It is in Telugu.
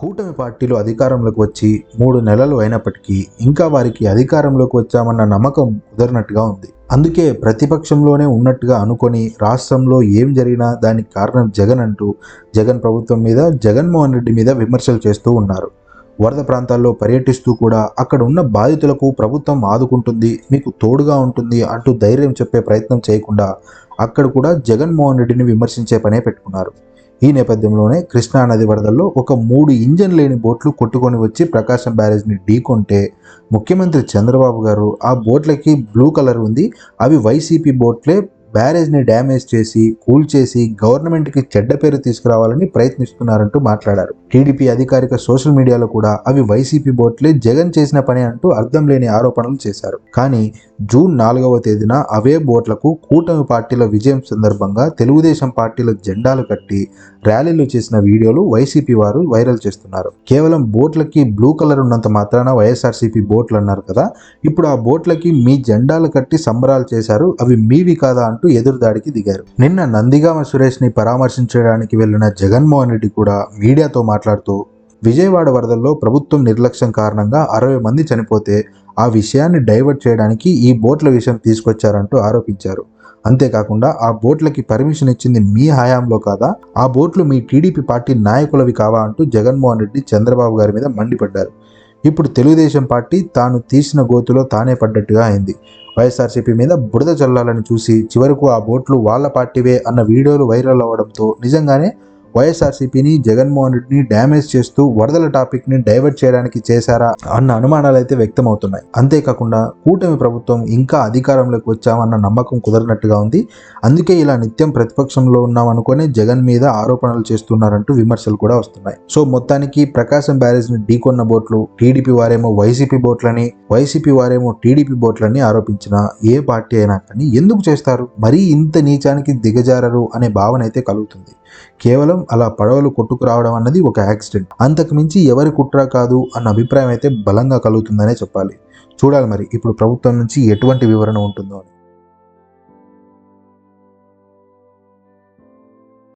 కూటమి పార్టీలు అధికారంలోకి వచ్చి మూడు నెలలు అయినప్పటికీ ఇంకా వారికి అధికారంలోకి వచ్చామన్న నమ్మకం కుదరనట్టుగా ఉంది. అందుకే ప్రతిపక్షంలోనే ఉన్నట్టుగా అనుకొని రాష్ట్రంలో ఏం జరిగినా దానికి కారణం జగన్ అంటూ జగన్ ప్రభుత్వం మీద జగన్మోహన్ రెడ్డి మీద విమర్శలు చేస్తూ ఉన్నారు. వరద ప్రాంతాల్లో పర్యటిస్తూ కూడా అక్కడ ఉన్న బాధితులకు ప్రభుత్వం ఆదుకుంటుంది మీకు తోడుగా ఉంటుంది అంటూ ధైర్యం చెప్పే ప్రయత్నం చేయకుండా అక్కడ కూడా జగన్మోహన్ రెడ్డిని విమర్శించే పనే పెట్టుకున్నారు. ఈ నేపథ్యంలోనే కృష్ణా నది వరదల్లో ఒక మూడు ఇంజన్ లేని బోట్లు కొట్టుకొని వచ్చి ప్రకాశం బ్యారేజ్ని ఢీకొంటే ముఖ్యమంత్రి చంద్రబాబు గారు ఆ బోట్లకి బ్లూ కలర్ ఉంది. అవి వైసీపీ బోట్లే బ్యారేజ్ని డ్యామేజ్ చేసి కూల్చేసి గవర్నమెంట్కి చెడ్డ పేరు తీసుకురావాలని ప్రయత్నిస్తున్నారంటూ మాట్లాడారు. టీడీపీ అధికారిక సోషల్ మీడియాలో కూడా అవి వైసీపీ బోట్లే జగన్ చేసిన పని అంటూ అర్థం లేని ఆరోపణలు చేశారు. కానీ జూన్ నాలుగవ తేదీన అవే బోట్లకు కూటమి పార్టీల విజయం సందర్భంగా తెలుగుదేశం పార్టీల జెండాలు కట్టి ర్యాలీలు చేసిన వీడియోలు వైసీపీ వారు వైరల్ చేస్తున్నారు. కేవలం బోట్లకి బ్లూ కలర్ ఉన్నంత మాత్రాన వైఎస్ఆర్సీపీ బోట్లు అన్నారు కదా. ఇప్పుడు ఆ బోట్లకి మీ జెండాలు కట్టి సంబరాలు చేశారు. అవి మీవి కాదా అంటూ ఎదురుదాడికి దిగారు. నిన్న నందిగామ సురేష్ని పరామర్శించడానికి వెళ్ళిన జగన్మోహన్ రెడ్డి కూడా మీడియాతో మాట్లాడుతూ విజయవాడ వరదల్లో ప్రభుత్వం నిర్లక్ష్యం కారణంగా అరవై మంది చనిపోతే ఆ విషయాన్ని డైవర్ట్ చేయడానికి ఈ బోట్ల విషయం తీసుకొచ్చారంటూ ఆరోపించారు. అంతేకాకుండా ఆ బోట్లకి పర్మిషన్ ఇచ్చింది మీ హయాంలో కాదా? ఆ బోట్లు మీ టీడీపీ పార్టీ నాయకులవి కావా? అంటూ జగన్మోహన్ రెడ్డి చంద్రబాబు గారి మీద మండిపడ్డారు. ఇప్పుడు తెలుగుదేశం పార్టీ తాను తీసిన గోతులో తానే పడ్డట్టుగా అయింది. వైఎస్ఆర్సీపీ మీద బురద చల్లాలని చూసి చివరకు ఆ బోట్లు వాళ్ళ పార్టీవే అన్న వీడియోలు వైరల్ అవ్వడంతో నిజంగానే వైఎస్ఆర్సీపీని జగన్మోహన్ రెడ్డిని డ్యామేజ్ చేస్తూ వరదల టాపిక్ని డైవర్ట్ చేయడానికి చేశారా అన్న అనుమానాలు అయితే వ్యక్తమవుతున్నాయి. అంతేకాకుండా కూటమి ప్రభుత్వం ఇంకా అధికారంలోకి వచ్చామన్న నమ్మకం కుదరనట్టుగా ఉంది. అందుకే ఇలా నిత్యం ప్రతిపక్షంలో ఉన్నాం అనుకునే జగన్ మీద ఆరోపణలు చేస్తున్నారంటూ విమర్శలు కూడా వస్తున్నాయి. సో మొత్తానికి ప్రకాశం బ్యారేజ్ని ఢీకొన్న బోట్లు టీడీపీ వారేమో వైసీపీ బోట్లని వైసీపీ వారేమో టీడీపీ బోట్లని ఆరోపించిన ఏ పార్టీ అయినా కానీ ఎందుకు చేస్తారు? మరీ ఇంత నీచానికి దిగజారరు అనే భావన అయితే కలుగుతుంది. కేవలం అలా పడవలు కొట్టుకురావడం అన్నది ఒక యాక్సిడెంట్. అంతకు మించి ఎవరి కుట్ర కాదు అన్న అభిప్రాయం అయితే బలంగా కలుగుతుందనే చెప్పాలి. చూడాలి మరి ఇప్పుడు ప్రభుత్వం నుంచి ఎటువంటి వివరణ ఉంటుందో అని.